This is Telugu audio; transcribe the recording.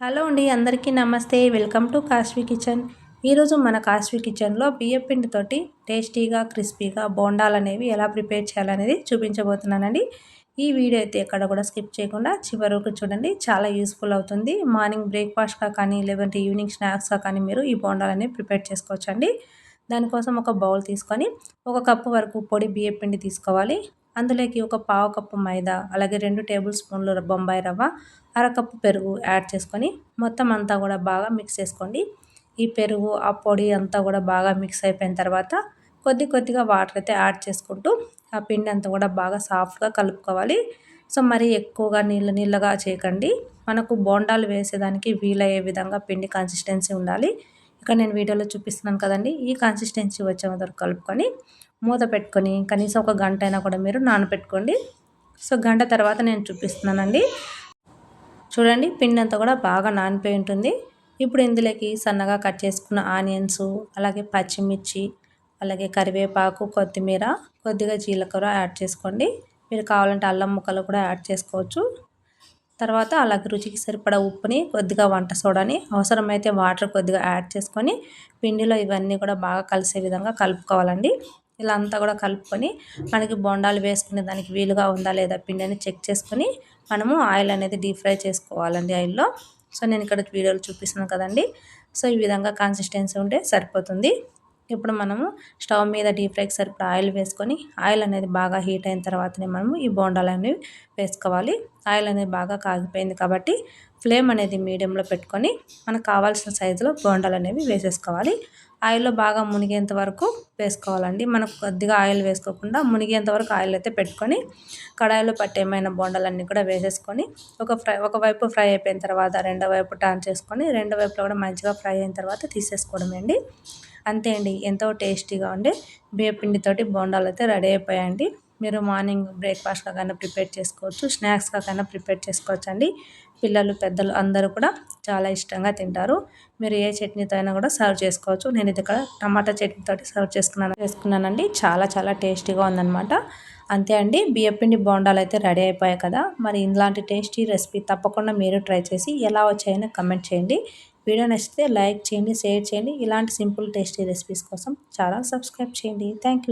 హలో అండి అందరికీ నమస్తే. Welcome to Kashvi kitchen. ఈరోజు మన కాశ్వీ కిచెన్లో బియ్యం పిండితోటి టేస్టీగా క్రిస్పీగా బోండాలు అనేవి ఎలా ప్రిపేర్ చేయాలనేది చూపించబోతున్నానండి. ఈ వీడియో అయితే ఎక్కడ కూడా స్కిప్ చేయకుండా చివరి చూడండి. చాలా యూస్ఫుల్ అవుతుంది. మార్నింగ్ బ్రేక్ఫాస్ట్గా కానీ లేదంటే ఈవినింగ్ స్నాక్స్గా కానీ మీరు ఈ బోండాలు అనేవి ప్రిపేర్ చేసుకోవచ్చండి. దానికోసం ఒక బౌల్ తీసుకొని ఒక కప్పు వరకు పొడి బియ్యం పిండి తీసుకోవాలి. అందులోకి ఒక పావు కప్పు మైదా అలాగే రెండు టేబుల్ స్పూన్లు బొంబాయి రవ్వ అరకప్పు పెరుగు యాడ్ చేసుకొని మొత్తం అంతా కూడా బాగా మిక్స్ చేసుకోండి. ఈ పెరుగు ఆ పొడి అంతా కూడా బాగా మిక్స్ అయిపోయిన తర్వాత కొద్ది కొద్దిగా వాటర్ అయితే యాడ్ చేసుకుంటూ ఆ పిండి అంతా కూడా బాగా సాఫ్ట్గా కలుపుకోవాలి. సో మరి ఎక్కువగా నీళ్ళ నీళ్ళగా చేయకండి. మనకు బోండాలు వేసేదానికి వీలయ్యే విధంగా పిండి కన్సిస్టెన్సీ ఉండాలి. ఇక్కడ నేను వీడియోలో చూపిస్తున్నాను కదండి. ఈ కన్సిస్టెన్సీ వచ్చే వరకు కలుపుకొని మూత పెట్టుకొని కనీసం ఒక గంట అయినా కూడా మీరు నానబెట్టుకోండి సో గంట తర్వాత నేను చూపిస్తున్నానండి. చూడండి పిండి అంతా కూడా బాగా నానిపోయి ఉంటుంది. ఇప్పుడు ఇందులోకి సన్నగా కట్ చేసుకున్న ఆనియన్స్ అలాగే పచ్చిమిర్చి అలాగే కరివేపాకు కొత్తిమీర కొద్దిగా జీలకర్ర యాడ్ చేసుకోండి. మీరు కావాలంటే అల్లం ముక్కలు కూడా యాడ్ చేసుకోవచ్చు. తర్వాత అలాగే రుచికి సరిపడా ఉప్పుని కొద్దిగా వంట సోడాని అవసరమైతే వాటర్ కొద్దిగా యాడ్ చేసుకొని పిండిలో ఇవన్నీ కూడా బాగా కలిసే విధంగా కలుపుకోవాలండి. ఇలా అంతా కూడా కలుపుకొని మనకి బొండాలు వేసుకునే దానికి వీలుగా ఉందా లేదా పిండి అని చెక్ చేసుకొని మనము ఆయిల్ అనేది డీప్ ఫ్రై చేసుకోవాలండి ఆయిల్లో. సో నేను ఇక్కడ వీడియోలు చూపిస్తున్నాను కదండి. సో ఈ విధంగా కన్సిస్టెన్సీ ఉంటే సరిపోతుంది. ఇప్పుడు మనము స్టవ్ మీద డీప్ ఫ్రైకి సరిపడా ఆయిల్ వేసుకొని ఆయిల్ అనేది బాగా హీట్ అయిన తర్వాతనే మనము ఈ బోండాలు అనేవి వేసుకోవాలి. ఆయిల్ అనేది బాగా కాగిపోయింది కాబట్టి ఫ్లేమ్ అనేది మీడియంలో పెట్టుకొని మనకు కావాల్సిన సైజులో బోండాలు అనేవి వేసేసుకోవాలి. ఆయిల్లో బాగా మునిగేంత వరకు వేసుకోవాలండి. మనకు కొద్దిగా ఆయిల్ వేసుకోకుండా మునిగేంత వరకు ఆయిల్ అయితే పెట్టుకొని కడాయిలో పట్టేమైన బొండాలన్నీ కూడా వేసేసుకొని ఒక ఫ్రై ఒకవైపు ఫ్రై అయిపోయిన తర్వాత రెండో వైపు టర్న్ చేసుకొని రెండో వైపులో కూడా మంచిగా ఫ్రై అయిన తర్వాత తీసేసుకోవడం అండి. అంతే అండి. ఎంతో టేస్టీగా ఉండే బియ్యపిండితోటి బోండాలు అయితే రెడీ అయిపోయాయండి. మీరు మార్నింగ్ బ్రేక్ఫాస్ట్గా కన్నా ప్రిపేర్ చేసుకోవచ్చు స్నాక్స్గా కన్నా ప్రిపేర్ చేసుకోవచ్చు అండి పిల్లలు పెద్దలు అందరూ కూడా చాలా ఇష్టంగా తింటారు. మీరు ఏ చట్నీతో అయినా కూడా సర్వ్ చేసుకోవచ్చు. నేను ఇది ఇక్కడ టమాటా చట్నీతో సర్వ్ చేసుకున్నాను. చేసుకున్నానండి. చాలా చాలా టేస్టీగా ఉందనమాట అంతే అండి. బియ్యపిండి బోండాలు అయితే రెడీ అయిపోయాయి కదా. మరి ఇలాంటి టేస్టీ రెసిపీ తప్పకుండా మీరు ట్రై చేసి ఎలా వచ్చాయని కమెంట్ చేయండి. వీడియో నచ్చితే లైక్ చేయండి షేర్ చేయండి. ఇలాంటి సింపుల్ టేస్టీ రెసిపీస్ కోసం ఛానల్ సబ్స్క్రైబ్ చేయండి. థ్యాంక్